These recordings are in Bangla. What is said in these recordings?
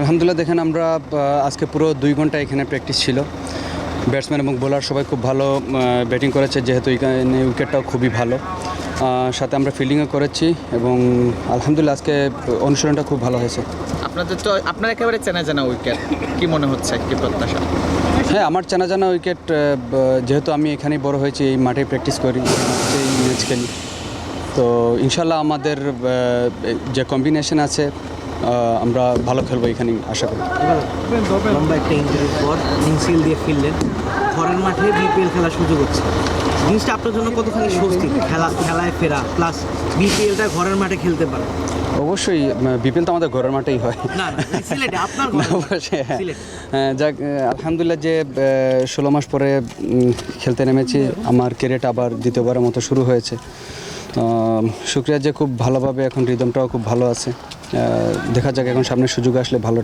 আলহামদুলিল্লাহ দেখেন আমরা আজকে পুরো দুই ঘণ্টা এখানে প্র্যাকটিস ছিল। ব্যাটসম্যান এবং বোলার সবাই খুব ভালো ব্যাটিং করেছে যেহেতু এখানে উইকেটটাও খুবই ভালো। সাথে আমরা ফিল্ডিংও করেছি এবং আলহামদুলিল্লাহ আজকে অনুশীলনটা খুব ভালো হয়েছে। আপনাদের তো আপনার একেবারে চেনা জানা উইকেট কি মনে হচ্ছে কি প্রত্যাশা? হ্যাঁ আমার চেনা জানা উইকেট যেহেতু আমি এখানেই বড় হয়েছি এই মাঠে প্র্যাকটিস করি এই ম্যাচ খেলি। তো ইনশাল্লাহ আমাদের যে কম্বিনেশন আছে আমরা ভালো খেলব এখানেই আশা করি। লম্বা একটা ইঞ্জুরির পর ইনসিল দিয়ে ফিরলেন। ঘরের মাঠে বিপিএল খেলার সুযোগ হচ্ছে। জিনিসটা আপনার জন্য কতখানি স্বস্তি? খেলা খেলায় ফেরা প্লাস বিপিএলটা ঘরের মাঠে খেলতে পারে। অবশ্যই বিপিএল তো আমাদের ঘরের মাঠেই হয়। হ্যাঁ। হ্যাঁ, যাক আলহামদুলিল্লাহ যে ষোলো মাস পরে খেলতে নেমেছি আমার ক্যারিয়ারটা আবার দ্বিতীয়বারের মতো শুরু হয়েছে। শুক্রিয়া যে খুব ভালোভাবে এখন রিদমটাও খুব ভালো আছে। দেখা যাক এখন সামনে সুযোগ আসলে ভালো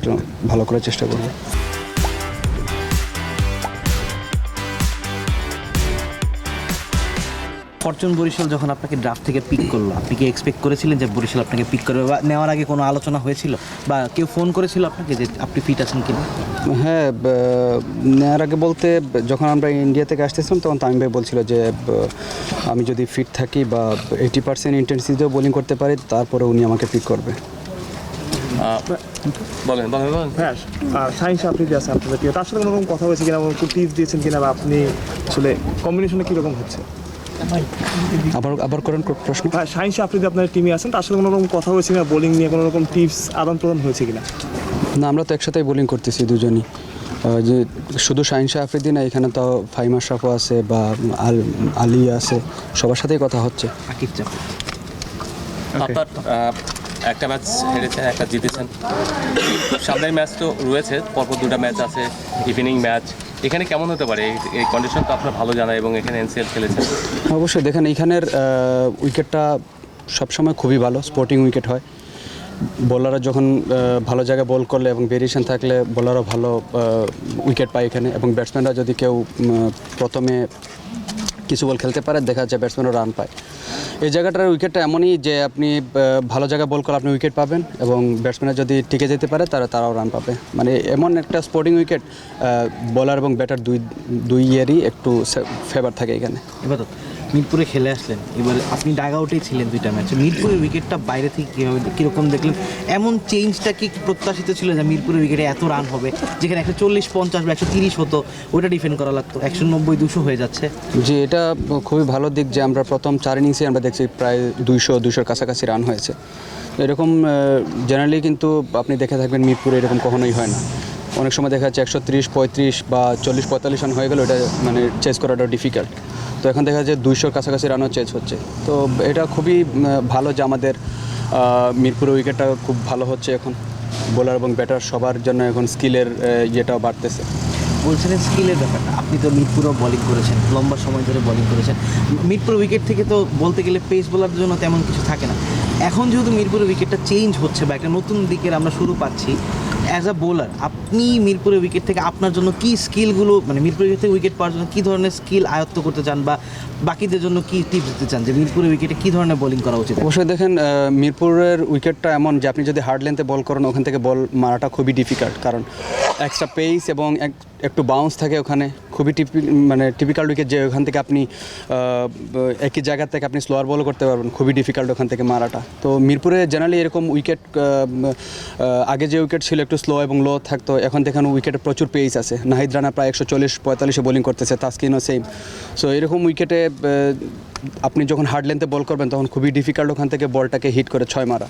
ভালো করার চেষ্টা করব। ফরচুন বরিশাল যখন আপনাকে ড্রাফট থেকে পিক করল আপনি কি এক্সপেক্ট করেছিলেন যে বরিশাল আপনাকে পিক করবে বা নেওয়ার আগে কোনো আলোচনা হয়েছিল? বা কেউ ফোন করেছিল আপনাকে যে আপনি ফিট আছেন কিনা? হ্যাঁ নেওয়ার আগে বলতে যখন আমরা ইন্ডিয়া থেকে আসতেছিলাম তখন তামিম ভাই বলছিল যে আমি যদি ফিট থাকি বা এইটি পার্সেন্ট ইন্টেন্সিটিতেও বোলিং করতে পারি তারপরে উনি আমাকে পিক করবে। বলেন বলেন বলেন। হ্যাঁ সায়েন্স আপনি যে আছে আপনাদের প্রিয়। তার সাথে কোনো রকম কথা হয়েছে কিনা কোনো টিপস দিয়েছেন কিনা বা আপনি আসলে কম্বিনেশনে কীরকম হচ্ছে? আবার আবার করেন প্রশ্ন। হ্যাঁ সায়েন্স আপনি আপনার টিমে আছেন তার সাথে কোনো রকম কথা হয়েছে কিনা বোলিং নিয়ে কোনো রকম টিপস আদান প্রদান হয়েছে কিনা? না আমরা তো একসাথেই বোলিং করতেছি দুজনই। যে শুধু শাহিন শাহ আফ্রিদি না এখানে তো ফাইম আশরাফও আছে বা আল আলী আছে সবার সাথেই কথা হচ্ছে। আপনার একটা ম্যাচ হেরেছেন, একটা জিতেছেন। সামনের ম্যাচ তো রয়েছে, পরপর দুটা ম্যাচ আছে ইভিনিং ম্যাচ। এখানে কেমন হতে পারে? এই- কন্ডিশন তো আপনার ভালো জানা এবং এখানে এনসিএল খেলেছেন। অবশ্যই, দেখেন, এইখানের উইকেটটা সবসময় খুবই ভালো স্পোর্টিং উইকেট হয়। বোলাররা যখন ভালো জায়গায় বল করলে এবং ভেরিয়েশন থাকলে বোলারও ভালো উইকেট পায় এখানে। এবং ব্যাটসম্যানরা যদি কেউ প্রথমে কিছু বল খেলতে পারে, দেখা যায় ব্যাটসম্যানও রান পায়। এই জায়গাটার উইকেটটা এমনই যে আপনি ভালো জায়গায় বল করলে আপনি উইকেট পাবেন এবং ব্যাটসম্যানরা যদি টিকে যেতে পারে, তারা, তারাও রান পাবে। মানে এমন একটা স্পোর্টিং উইকেট বলার এবং ব্যাটার দুই দুই ইয়েরই একটু ফেভার থাকে এখানে। মিরপুরে খেলে আসলেন। এবার আপনি ডাগ আউটেই ছিলেন দুইটা ম্যাচে মিরপুরের উইকেটটা বাইরে থেকে কীভাবে কীরকম দেখলেন? এমন চেঞ্জটা কি প্রত্যাশিত ছিল যে মিরপুরের উইকেটে এত রান হবে? যেখানে একশো চল্লিশ, পঞ্চাশ বা একশো তিরিশ হতো, ওইটা ডিফেন্ড করা লাগতো। একশো নব্বই, দুশো হয়ে যাচ্ছে। যে এটা খুবই ভালো দিক যে আমরা প্রথম চার ইনিংসে আমরা দেখছি প্রায় দুইশো দুশোর কাছাকাছি রান হয়েছে। এরকম জেনারেলি কিন্তু আপনি দেখে থাকবেন মিরপুরে এরকম কখনোই হয় না। অনেক সময় দেখা যাচ্ছে একশো তিরিশ, পঁয়ত্রিশ বা চল্লিশ, পঁয়তাল্লিশ রান হয়ে গেলে ওটা মানে চেস করাটা ডিফিকাল্ট তো এখন দেখা যাচ্ছে দুইশোর কাছাকাছি রানও চেঞ্জ হচ্ছে। তো এটা খুবই ভালো যে আমাদের মিরপুরের মিরপুরে উইকেটটা খুব ভালো হচ্ছে এখন। বোলার এবং ব্যাটার সবার জন্য এখন স্কিলের ইয়েটাও বাড়তেছে। বলছিলেন স্কিলের ব্যাপারটা। আপনি তো মিরপুরও বলিং করেছেন, লম্বা সময় ধরে বলিং করেছেন। মিরপুর উইকেট থেকে তো বলতে গেলে পেস বোলারদের জন্য তেমন কিছু থাকে না। এখন যেহেতু মিরপুরের উইকেটটা চেঞ্জ হচ্ছে বা একটা নতুন দিকের আমরা শুরু পাচ্ছি অ্যাজ আ বোলার আপনি মিরপুরের উইকেট থেকে আপনার জন্য কি স্কিলগুলো মানে মিরপুরের উইকেট থেকে উইকেট পাওয়ার জন্য কী ধরনের স্কিল আয়ত্ত করতে চান বা বাকিদের জন্য কী টিপস দিতে চান যে মিরপুরের উইকেটে কী ধরনের বোলিং করা উচিত? অবশ্যই দেখেন মিরপুরের উইকেটটা এমন যে আপনি যদি হার্ড লেন্থে বল করেন, ওখান থেকে বল মারাটা খুবই ডিফিকাল্ট কারণ এক্সট্রা পেস এবং এক- একটু বাউন্স থাকে ওখানে। খুবই টিপি মানে টিপিক্যাল উইকেট যে ওখান থেকে আপনি একই জায়গা থেকে আপনি স্লোয়ার বল করতে পারবেন, খুবই ডিফিকাল্ট ওখান থেকে মারাটা। তো মিরপুরে জেনারেলি এরকম উইকেট আগে যে উইকেট ছিল একটু স্লো এবং লো থাকতো, এখন দেখেন উইকেটে প্রচুর পেস আছে। নাহিদ রানা প্রায় একশো চল্লিশ, পঁয়তাল্লিশে বোলিং করতেছে, তাস্কিনও সেম সো এরকম উইকেটে আপনি যখন হার্ড লেন্থে বল করবেন, তখন খুবই ডিফিকাল্ট ওখান থেকে বলটাকে হিট করে ছয় মারা।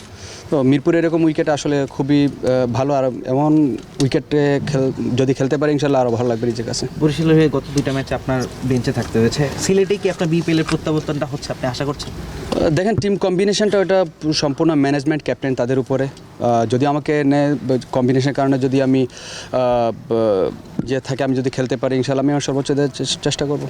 তো মিরপুর এরকম উইকেট আসলে খুবই ভালো আর এমন উইকেটে খেল, যদি খেলতে পারে ইনশাল্লাহ আরও ভালো লাগবে নিজের কাছে। বরিশালের হয়ে গত দুইটা ম্যাচ আপনার বেঞ্চে থাকতে হয়েছে। সিলেটে কি আপনার বিপিএলের প্রত্যাবর্তনটা হচ্ছে আপনি আশা করছেন? দেখেন টিম কম্বিনেশনটা ওটা সম্পূর্ণ ম্যানেজমেন্ট ক্যাপ্টেন তাদের উপরে। যদি আমাকে নেয় কম্বিনেশনের কারণে যদি আমি যে থাকে আমি যদি খেলতে পারি ইনশাল্লাহ আমি আমার সর্বোচ্চ দেওয়ার চেষ্টা করব।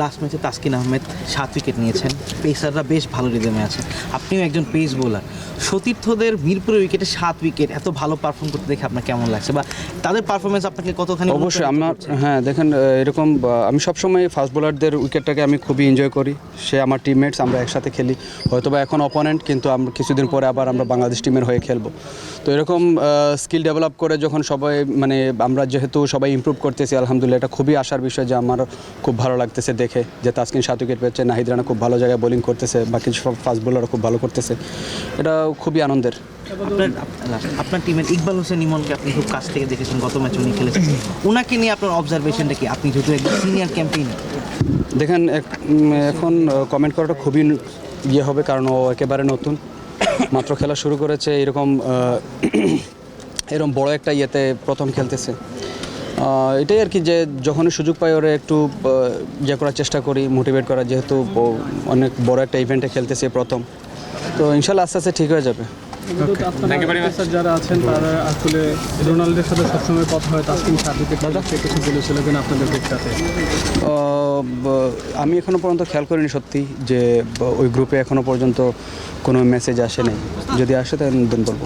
লাস্ট ম্যাচে তাসকিন আহমেদ সাত উইকেট নিয়েছেন। পেসাররা বেশ ভালো রিদমে আছে। আপনিও একজন পেস বোলার সতীর্থদের মিরপুরের উইকেটে সাত উইকেট এত ভালো পারফর্ম করতে দেখে আপনার কেমন লাগছে? বা তাদের পারফরমেন্স আপনাকে কতখানি অবশ্যই আমার হ্যাঁ দেখেন এরকম আমি সবসময় ফাস্ট বোলারদের উইকেটটাকে আমি খুবই এনজয় করি। সে আমার টিমমেটস আমরা একসাথে খেলি হয়তোবা এখন অপোনেন্ট কিন্তু আমরা কিছুদিন পরে আবার আমরা বাংলাদেশ টিমের হয়ে খেলব। তো এরকম স্কিল ডেভেলপ করে যখন সবাই মানে আমরা যেহেতু সবাই ইমপ্রুভ করতেছি আলহামদুলিল্লাহ এটা খুবই আশার বিষয় যে আমার খুব ভালো লাগতেছে দেখে যে তাসকিন সাত উইকেট পেয়েছে নাহিদ রানা খুব ভালো জায়গায় বোলিং করতেছে বাকি সব ফাস্ট বোলারও খুব ভালো করতেছে এটা খুবই আনন্দের। আপনার টিমের ইকবাল হোসেন আপনি খুব কাছ থেকে দেখেছেন গত ম্যাচ উনি খেলেছেন। ওনাকে নিয়ে আপনার অবজারভেশনটা কি? আপনি যেহেতু একজন সিনিয়র ক্যাম্পেইনার দেখেন এখন কমেন্ট করাটা খুবই ইয়ে হবে কারণ ও একেবারে নতুন। মাত্র খেলা শুরু করেছে, এরকম এরকম বড় একটা ইয়েতে প্রথম খেলতেছে। এটাই আর কি যে যখনই সুযোগ পাই ওরা একটু ইয়ে করার চেষ্টা করি মোটিভেট করার, যেহেতু অনেক বড় একটা ইভেন্টে খেলতেছে প্রথম। তো ইনশাল্লাহ আস্তে আস্তে ঠিক হয়ে যাবে। যারা আছেন তারা আসলে রোনাল্ডোর সাথে সবসময় কথা হয় তাসকিন সার্টিফিকেট সে কিছু বলেছিল কিনা আপনাদের আমি এখনও পর্যন্ত খেয়াল করিনি সত্যি যে ওই গ্রুপে এখনও পর্যন্ত কোনো মেসেজ আসে নাই। যদি আসে তাহলে দেন বলব।